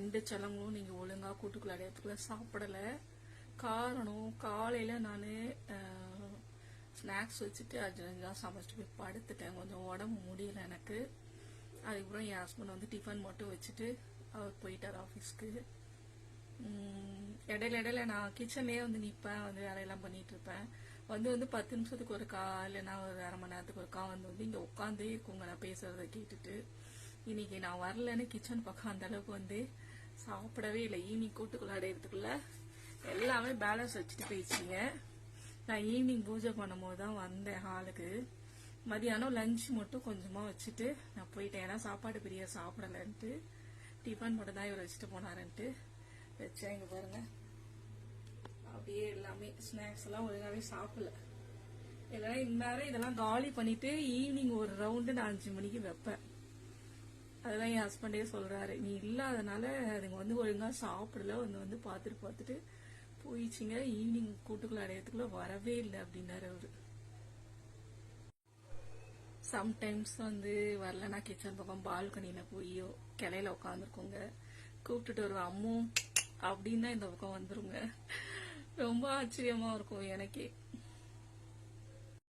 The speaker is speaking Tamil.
ரெண்டு செலங்களும் நீங்க ஒழுங்கா கூட்டுக்குள்ள அடையத்துக்குள்ள சாப்பிடல. காரணம் காலையில நான் ஸ்நாக்ஸ் வச்சுட்டு அர்ஜென்ட்டாக சமைச்சிட்டு போய் படுத்துட்டேன். கொஞ்சம் உடம்பு முடியல எனக்கு. அதுக்கப்புறம் என் ஹஸ்பண்ட் வந்து டிஃபன் மட்டும் வச்சுட்டு அவர் போயிட்டார் ஆஃபீஸ்க்கு இடையில இடையில நான் கிச்சன்லயே வந்து நிப்பேன். வந்து வேலையெல்லாம் பண்ணிட்டு இருப்பேன். வந்து வந்து பத்து நிமிஷத்துக்கு ஒருக்கா இல்லைன்னா ஒரு அரை மணி நேரத்துக்கு ஒருக்கா வந்து வந்து இங்க உட்காந்தே இருக்குங்க. நான் பேசுறத கேட்டுட்டு. இன்னைக்கு நான் வரலன்னு கிச்சன் பக்கம் அந்த அளவுக்கு வந்து சாப்பிடவே இல்லை. ஈவினிங் கூட்டுக்குள்ள அடையிறதுக்குள்ள எல்லாமே பேலன்ஸ் வச்சுட்டு போயிடுச்சிங்க. நான் ஈவினிங் பூஜை பண்ணும்போது தான் வந்தேன் ஹாலுக்கு மதியானம் லஞ்ச் மட்டும் கொஞ்சமாக வச்சுட்டு நான் போயிட்டேன். ஏன்னா சாப்பாடு பெரிய சாப்பிடலன்ட்டு. டிஃபன் மட்டும் தான் இவர் வச்சுட்டு போனாருன்ட்டு வச்சேன். இங்கே பாருங்க. அப்படியே எல்லாமே ஸ்நாக்ஸ் எல்லாம் ஒழுங்காகவே சாப்பிடல. இல்லைன்னா இந்நேரம் இதெல்லாம் காலி பண்ணிட்டு ஈவினிங் ஒரு ரவுண்டு நான் அஞ்சு மணிக்கு வைப்பேன். அதெல்லாம் என் ஹஸ்பண்டே சொல்றாரு. நீ இல்லாதனால அதுங்க வந்து ஒழுங்கா சாப்பிடல வந்து வந்து பார்த்துட்டு பார்த்துட்டு போயிடுச்சுங்க. ஈவினிங் கூட்டுக்குள்ள அடையத்துக்குள்ள வரவே இல்லை அப்படின்னாரு அவரு. சம்டைம்ஸ் வந்து வரலனா கிச்சன் பக்கம் பால்கனியில போய் கிளையில உட்காந்துருக்கோங்க கூப்பிட்டுட்டு வருவேன் அம்மு தான் இந்த பக்கம் வந்துருங்க. ரொம்ப ஆச்சரியமா இருக்கும் எனக்கே.